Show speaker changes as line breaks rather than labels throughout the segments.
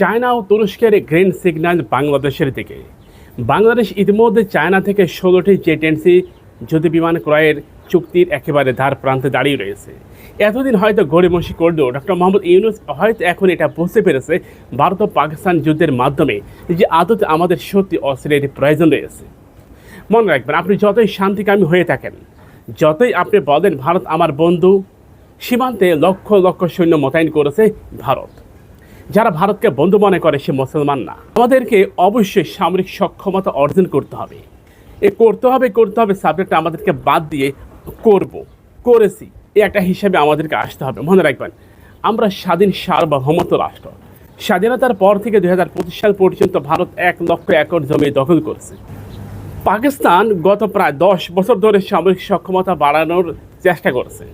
China ও তুরস্কের green signal বাংলাদেশের দিকে। বাংলাদেশ ইতিমধ্যে চায়না থেকে ষোলোটি জেটেন্সি যুদ্ধ বিমান ক্রয়ের চুক্তির একেবারে ধার প্রান্তে দাঁড়িয়ে রয়েছে। এতদিন হয়তো গড়িমসি করলেও ডক্টর মোহাম্মদ ইউনুস হয়তো এখন এটা বুঝতে পেরেছে, ভারত ও পাকিস্তান যুদ্ধের মাধ্যমে যে আদতে আমাদের সত্যি অস্ত্রের প্রয়োজন রয়েছে। মনে রাখবেন, আপনি যতই শান্তিকামী হয়ে থাকেন, যতই আপনি বলেন, ভারত আমার বন্ধু, সীমান্তে লক্ষ লক্ষ সৈন্য মোতায়েন করেছে ভারত। যারা ভারতকে বন্ধু মনে করে সে মুসলমান না। আমাদেরকে অবশ্যই সামরিক সক্ষমতা অর্জন করতে হবে। এ করতে হবে করতে হবে সাবজেক্টটা আমাদেরকে বাদ দিয়ে করব, করেছি। এই একটা হিসাবে আমাদেরকে আসতে হবে। মনে রাখবেন, আমরা স্বাধীন সার্বভৌমত্ব রাষ্ট্র। স্বাধীনতার পর থেকে দু হাজার পঁচিশ সাল পর্যন্ত ভারত এক লক্ষ একর জমি দখল করছে। পাকিস্তান গত প্রায় দশ বছর ধরে সামরিক সক্ষমতা বাড়ানোর চেষ্টা করছে।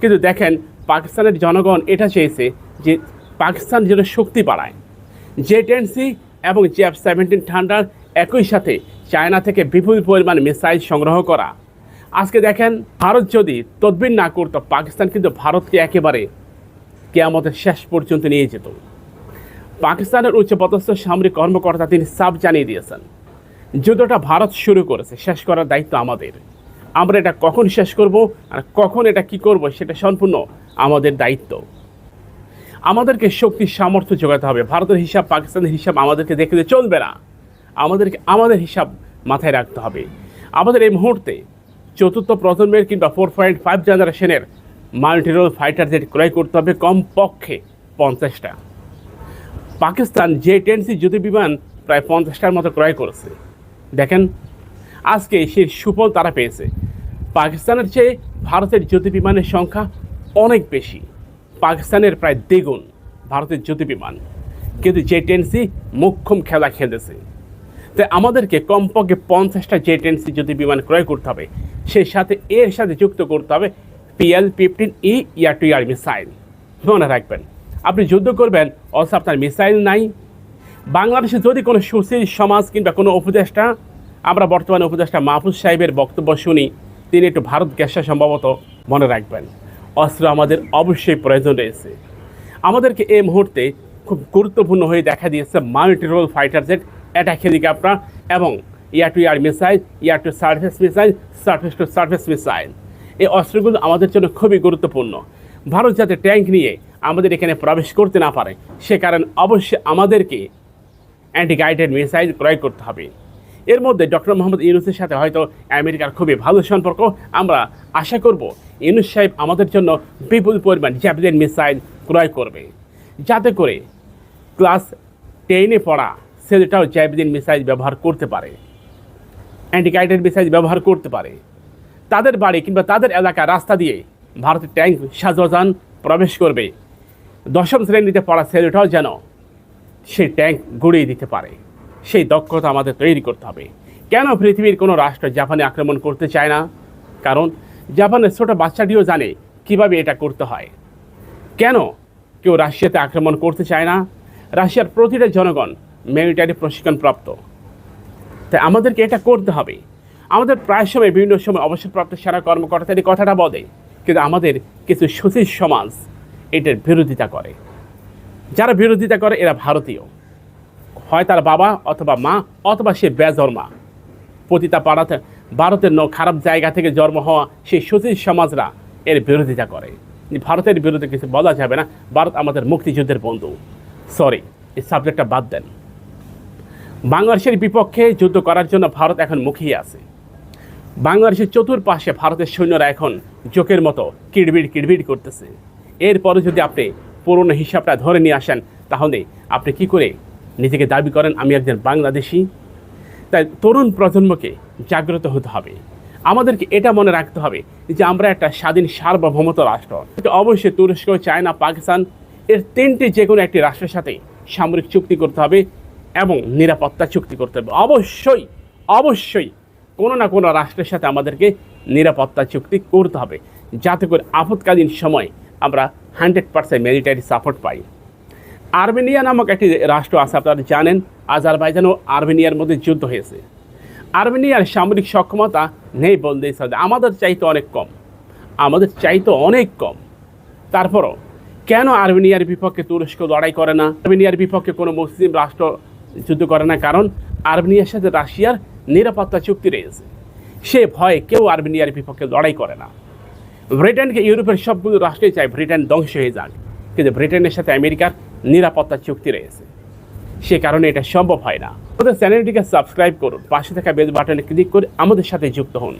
কিন্তু দেখেন, পাকিস্তানের জনগণ এটা চেয়েছে যে পাকিস্তান যেন শক্তি বাড়ায়। জে টেন সি এবং জেফ সেভেন্টিন ঠান্ডার একই সাথে চায়না থেকে বিপুল পরিমাণ মিসাইল সংগ্রহ করা। আজকে দেখেন, ভারত যদি তদবির না করতো, পাকিস্তান কিন্তু ভারতকে একেবারে কেয়ামতের শেষ পর্যন্ত নিয়ে যেত। পাকিস্তানের উচ্চপদস্থ সামরিক কর্মকর্তা তিনি সাব জানিয়ে দিয়েছেন, যুদ্ধটা ভারত শুরু করেছে, শেষ করার দায়িত্ব আমাদের। আমরা এটা কখন শেষ করব আর কখন এটা কি করব, সেটা সম্পূর্ণ আমাদের দায়িত্ব। আমাদেরকে শক্তি, সামর্থ্য যোগাতে হবে। ভারতের হিসাব, পাকিস্তানের হিসাব আমাদেরকে দেখলে চলবে না। আমাদেরকে, আমাদের হিসাব মাথায় রাখতে হবে। আমাদের এই মুহূর্তে চতুর্থ প্রজন্মের কিংবা ফোর পয়েন্ট ফাইভ জেনারেশনের মাল্টিরোল ফাইটার জেট ক্রয় করতে হবে কমপক্ষে পঞ্চাশটা। পাকিস্তান জে টেনসি যুদ্ধ বিমান প্রায় পঞ্চাশটার মতো ক্রয় করেছে। দেখেন, আজকে সেই সুফল তারা পেয়েছে। পাকিস্তানের চেয়ে ভারতের যুদ্ধ বিমানের সংখ্যা অনেক বেশি। পাকিস্তানের প্রায় দ্বিগুণ ভারতের যুদ্ধ বিমান কিন্তু জে টেনসি মোক্ষম খেলা খেলেছে তাই আমাদেরকে কমপক্ষে পঞ্চাশটা জে টেনসি যুদ্ধ বিমান ক্রয় করতে হবে। সেই সাথে এর সাথে যুক্ত করতে হবে PL fifteen E air to air missile মনে রাখবেন, আপনি যুদ্ধ করবেন, অথচ আপনার মিসাইল নাই। বাংলাদেশে যদি কোনো সুশীল সমাজ কিংবা কোনো উপদেষ্টা, আমরা বর্তমানে উপদেষ্টা মাহফুজ সাহেবের বক্তব্য শুনি, তিনি একটু ভারত গ্যাসা সম্ভবত মনে রাখবেন। অস্ত্র আমাদের অবশ্যই প্রয়োজন রয়েছে। আমাদেরকে এই মুহূর্তে খুব গুরুত্বপূর্ণ হয়ে দেখা দিয়েছে multirole fighter jet attack helicopter এবং air to air missile air to surface missile surface to surface missile এই অস্ত্রগুলো আমাদের জন্য খুবই গুরুত্বপূর্ণ। ভারত যাতে ট্যাঙ্ক নিয়ে আমাদের এখানে প্রবেশ করতে না পারে, সে কারণে অবশ্যই আমাদেরকে অ্যান্টি গাইডেড মিসাইল ক্রয় করতে হবে। এর মধ্যে ডক্টর মোহাম্মদ ইউনুসের সাথে হয়তো আমেরিকার খুবই ভালো সম্পর্ক। আমরা আশা করব ইউনুস সাহেব আমাদের জন্য বিপুল পরিমাণ জ্যাভলিন মিসাইল ক্রয় করবে। যাতে করে ক্লাস টেনে পড়া ছেলেটাও জ্যাভলিন মিসাইল ব্যবহার করতে পারে। অ্যান্টি গাইডেড মিসাইল ব্যবহার করতে পারে। তাদের বাড়ি কিংবা তাদের এলাকা রাস্তা দিয়ে ভারতের ট্যাঙ্ক সাজওয়াজান প্রবেশ করবে। দশম শ্রেণীতে পড়া ছেলেটাও যেন সে ট্যাঙ্ক গড়িয়ে দিতে পারে। সেই দক্ষতা আমাদের তৈরি করতে হবে। কেন পৃথিবীর কোনো রাষ্ট্র জাপানে আক্রমণ করতে চায় না? কারণ জাপানের ছোটো বাচ্চাটিও জানে কীভাবে এটা করতে হয়। কেন কেউ রাশিয়াতে আক্রমণ করতে চায় না? রাশিয়ার প্রতিটা জনগণ মিলিটারি প্রশিক্ষণপ্রাপ্ত। তাই আমাদেরকে এটা করতে হবে। আমাদের প্রায় সময় বিভিন্ন সময় অবসরপ্রাপ্ত সেনা কর্মকর্তাদের কথাটা বলে, কিন্তু আমাদের কিছু সুশীল সমাজ এটার বিরোধিতা করে। যারা বিরোধিতা করে, এরা ভারতীয়। হয় তার বাবা অথবা মা, অথবা সে বেজন্মা পতিতা পাড়াতে ভারতের ন খারাপ জায়গা থেকে জন্ম হওয়া সেই সুশীল সমাজরা এর বিরোধিতা করে। ভারতের বিরুদ্ধে কিছু বলা যাবে না, ভারত আমাদের মুক্তিযুদ্ধের বন্ধু। সরি এই সাবজেক্টটা বাদ দেন। বাংলাদেশের বিপক্ষে যুদ্ধ করার জন্য ভারত এখন মুখিয়ে আছে। বাংলাদেশের চতুর্পাশে ভারতের সৈন্যরা এখন জোকের মতো কিড়বিড় কিড়বিড় করতেছে। এরপরে যদি আপনি পুরনো হিসাবটা ধরে নিয়ে আসেন, তাহলে আপনি কি করে নিজেকে দাবি করেন, আমি একজন বাংলাদেশি। তাই তরুণ প্রজন্মকে জাগ্রত হতে হবে। আমাদেরকে এটা মনে রাখতে হবে যে আমরা একটা স্বাধীন সার্বভৌমত রাষ্ট্র। এটা অবশ্যই তুরস্ক, চায়না, পাকিস্তান এর তিনটি যে কোনো একটি রাষ্ট্রের সাথে সামরিক চুক্তি করতে হবে এবং নিরাপত্তা চুক্তি করতে হবে। অবশ্যই অবশ্যই কোনো না কোনো রাষ্ট্রের সাথে আমাদেরকে নিরাপত্তা চুক্তি করতে হবে। যাতে করে আপৎকালীন সময় আমরা হান্ড্রেড পার্সেন্ট মিলিটারি সাপোর্ট পাই। আর্মেনিয়া নামক একটি রাষ্ট্র আছে, আপনারা জানেন আজারবাইজান ও আর্মেনিয়ার মধ্যে যুদ্ধ হয়েছে। আর্মেনিয়ার সামরিক সক্ষমতা নেই বলতেই সাথে আমাদের চাইতে অনেক কম। আমাদের চাইতে অনেক কম। তারপরও, কেন আর্মেনিয়ার বিপক্ষে তুরস্ক লড়াই করে না? আর্মেনিয়ার বিপক্ষে কোনো মুসলিম রাষ্ট্র যুদ্ধ করে না, কারণ আর্মেনিয়ার সাথে রাশিয়ার নিরাপত্তা চুক্তি রয়েছে। সে ভয়ে কেউ আর্মেনিয়ার বিপক্ষে লড়াই করে না। ব্রিটেনকে ইউরোপের সবগুলো রাষ্ট্রই চায় ব্রিটেন ধ্বংস হয়ে যাক। কিন্তু ব্রিটেনের সাথে আমেরিকার নিরাপত্তা চুক্তি রয়েছে। সে কারণে এটা সম্ভব হয় না। আমাদের চ্যানেলটিকে সাবস্ক্রাইব করুন। পাশে থাকা বেল বাটনে ক্লিক করে আমাদের সাথে যুক্ত হন।